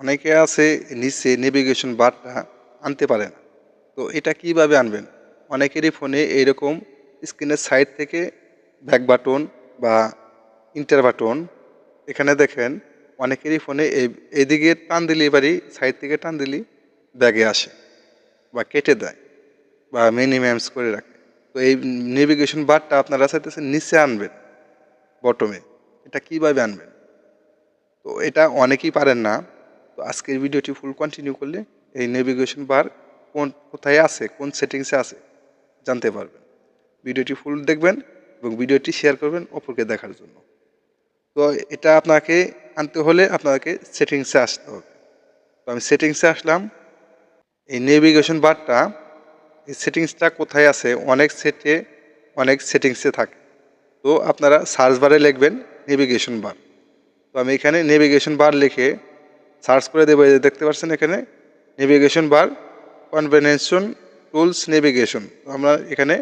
অনেকে আছে নিচে নেভিগেশন বারটা আনতে পারে না। তো এটা কীভাবে আনবেন? অনেকেরই ফোনে এইরকম স্ক্রিনের সাইড থেকে ব্যাক বাটন বা ইন্টার বাটন এখানে দেখেন, অনেকেরই ফোনে এই এদিকে টান দিলে এবারই সাইড থেকে টান দিলেই ব্যাগে আসে বা কেটে দেয় বা মিনিমামস করে রাখে। তো এই নেভিগেশন বারটা আপনারা চাইতেছেন নিচে আনবেন বটমে এটা কীভাবে আনবেন? তো এটা অনেকেই পারেন না। তো আজকের ভিডিওটি ফুল কন্টিনিউ করলে এই নেভিগেশন বার কোন কোথায় আছে, কোন সেটিংসে আছে, জানতে পারবেন। ভিডিওটি ফুল দেখবেন এবং ভিডিওটি শেয়ার করবেন অপরকে দেখার জন্য। তো এটা আপনাকে আনতে হলে আপনাকে সেটিংসে আসতে হবে। তো আমি সেটিংসে আসলাম। এই নেভিগেশন বারটা এই সেটিংসটা কোথায় আছে, অনেক সেটে অনেক সেটিংসে থাকে। তো আপনারা সার্চ বারে লিখবেন নেভিগেশন বার তো আমি এখানে নেভিগেশন বার লিখে সার্চ করে দেবো দেখতে পাচ্ছেন এখানে navigation bar convention tools navigation আমরা এখানে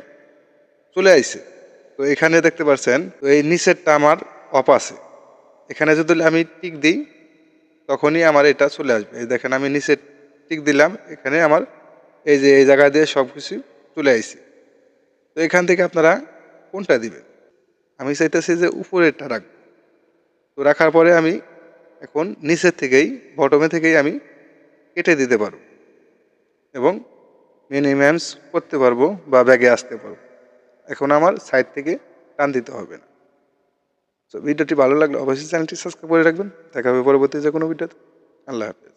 চলে আইছে। তো এখানে দেখতে পাচ্ছেন, তো এই নিচেরটা আমার অফ আছে। এখানে যদি আমি টিক দিই, তখনই আমার এটা চলে আসবে। এই দেখেন, আমি নিচে টিক দিলাম, এখানে আমার এই যে, এই জায়গা দিয়ে সব কিছু চলে আইছে। তো এখান থেকে আপনারা কোনটা দিবেন? আমি চাইতেছি যে উপরেরটা রাখব। তো রাখার পরে আমি এখন নিচের থেকেই বটমে থেকেই আমি কেটে দিতে পারব এবং মিনিম্যামস করতে পারব বা ব্যাগে আসতে পারব। এখন আমার সাইড থেকে টান দিতে হবে না। তো ভিডিওটি ভালো লাগলে অবশ্যই চ্যানেলটি সাবস্ক্রাইব করে রাখবেন। দেখা হবে পরবর্তী যে কোনো ভিডিওতে আল্লাহ হাফেজ।